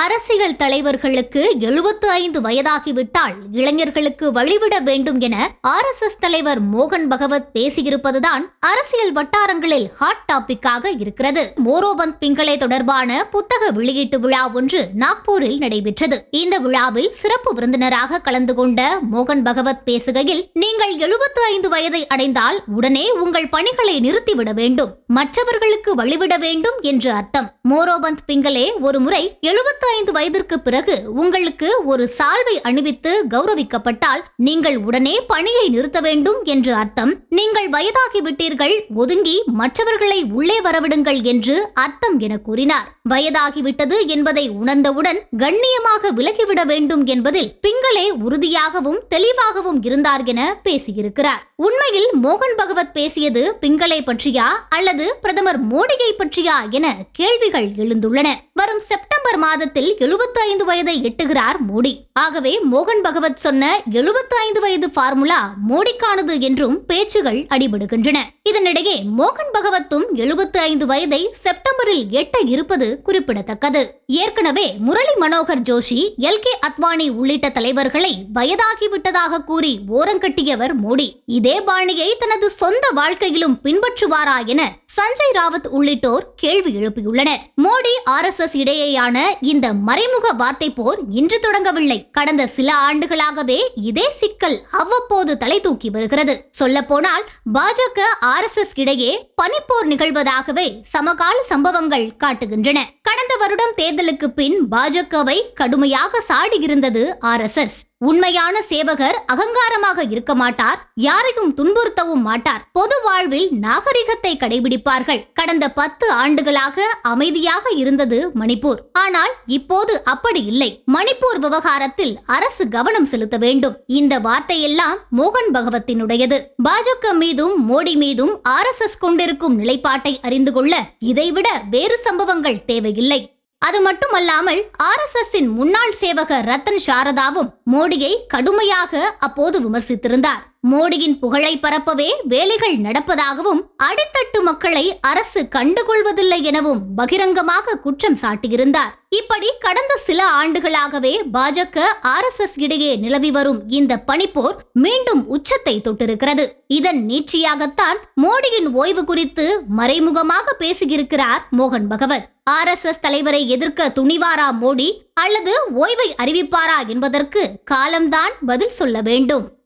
அரசியல் தலைவர்களுக்கு எழுபத்து ஐந்து வயதாகிவிட்டால் இளைஞர்களுக்கு வழிவிட வேண்டும் என ஆர் எஸ் எஸ் தலைவர் மோகன் பகவத் பேசியிருப்பதுதான் அரசியல் வட்டாரங்களில் ஹாட் டாபிக்காக இருக்கிறது. மோரோபந்த் பிங்களே தொடர்பான புத்தக வெளியீட்டு விழா ஒன்று நாக்பூரில் நடைபெற்றது. இந்த விழாவில் சிறப்பு விருந்தினராக கலந்து கொண்ட மோகன் பகவத் பேசுகையில் நீங்கள் எழுபத்து ஐந்து வயதை அடைந்தால் உடனே உங்கள் பணிகளை நிறுத்திவிட வேண்டும். மற்றவர்களுக்கு வழிவிட வேண்டும் என்று அர்த்தம். மோரோபந்த் பிங்களே ஒருமுறை எழுபத்து ஐந்து வயதிற்கு பிறகு உங்களுக்கு ஒரு சால்வை அணிவித்து கௌரவிக்கப்பட்டால் நீங்கள் உடனே பணியை நிறுத்த வேண்டும் என்று அர்த்தம். நீங்கள் வயதாகிவிட்டீர்கள் ஒதுங்கி மற்றவர்களை உள்ளே வரவிடுங்கள் என்று அர்த்தம் என கூறினார். வயதாகிவிட்டது என்பதை உணர்ந்தவுடன் கண்ணியமாக விலகிவிட வேண்டும் என்பதில் பிங்களே உறுதியாகவும் தெளிவாகவும் இருந்தார் என பேசியிருக்கிறார். உண்மையில் மோகன் பகவத் பேசியது பிங்களே பற்றியா அல்லது பிரதமர் மோடியை பற்றியா என கேள்விகள் எழுந்துள்ளன. வரும் செப்டம்பர் மாதத்தில் எழுபத்தி ஐந்து வயதை எட்டுகிறார் மோடி. ஆகவே மோகன் பகவத் சொன்ன எழுபத்தைந்து வயது ஃபார்முலா மோடிக்கானது என்றும் பேச்சுகள் அடிபடுகின்றன. இதனிடையே மோகன் பகவத்தும் எழுபத்தி ஐந்து வயதை செப்டம்பரில் எட்ட இருப்பது குறிப்பிடத்தக்கது. ஏற்கனவே முரளி மனோகர் ஜோஷி எல். கே. அத்வானி உள்ளிட்ட தலைவர்களை வயதாகிவிட்டதாக கூறி ஓரங்கட்டியவர் மோடி. இதே பாணியை தனது சொந்த வாழ்க்கையிலும் பின்பற்றுவாரா என சஞ்சய் ராவத் உள்ளிட்டோர் கேள்வி எழுப்பியுள்ளனர். மோடி ஆர். எஸ். எஸ் இடையேயான இந்த மறைமுக வார்த்தை போர் இன்று தொடங்கவில்லை. கடந்த சில ஆண்டுகளாகவே இதே சிக்கல் அவ்வப்போது தலை தூக்கி வருகிறது. சொல்லப்போனால் பாஜக ஆர் எஸ் எஸ் இடையே பனிப்போர் நிகழ்வதாகவே சமகால சம்பவங்கள் காட்டுகின்றன. கடந்த வருடம் தேர்தலுக்கு பின் பாஜகவை கடுமையாக சாடியிருந்தது ஆர் எஸ் எஸ். உண்மையான சேவகர் அகங்காரமாக இருக்க மாட்டார் யாரையும் துன்புறுத்தவும் மாட்டார். பொது வாழ்வில் நாகரிகத்தை கடைபிடிப்பார்கள். கடந்த பத்து ஆண்டுகளாக அமைதியாக இருந்தது மணிப்பூர். ஆனால் இப்போது அப்படி இல்லை. மணிப்பூர் விவகாரத்தில் அரசு கவனம் செலுத்த வேண்டும். இந்த வார்த்தையெல்லாம் மோகன் பகவத்தினுடையது. பாஜக மீதும் மோடி மீதும் ஆர் எஸ் எஸ் கொண்டிருக்கும் நிலைப்பாட்டை அறிந்து கொள்ள இதைவிட வேறு சம்பவங்கள் தேவையில்லை. அது மட்டுமல்லாமல் ஆர் எஸ் எஸ் முன்னாள் சேவகர் ரத்தன் சாரதாவும் மோடியை கடுமையாக அப்போது விமர்சித்திருந்தார். மோடியின் புகழை பரப்பவே வேலைகள் நடப்பதாகவும் அடித்தட்டு மக்களை அரசு கண்டுகொள்வதில்லை எனவும் பகிரங்கமாக குற்றம் சாட்டியிருந்தார். இப்படி கடந்த சில ஆண்டுகளாகவே பாஜக ஆர் எஸ் எஸ் இடையே நிலவி வரும் இந்த பனிப்போர் மீண்டும் உச்சத்தை தொட்டிருக்கிறது. இதன் நீட்சியாகத்தான் மோடியின் ஓய்வு குறித்து மறைமுகமாக பேசியிருக்கிறார் மோகன் பகவத். ஆர் எஸ் எஸ் தலைவரை எதிர்க்க துணிவாரா மோடி அல்லது ஓய்வை அறிவிப்பாரா என்பதற்கு காலம்தான் பதில் சொல்ல வேண்டும்.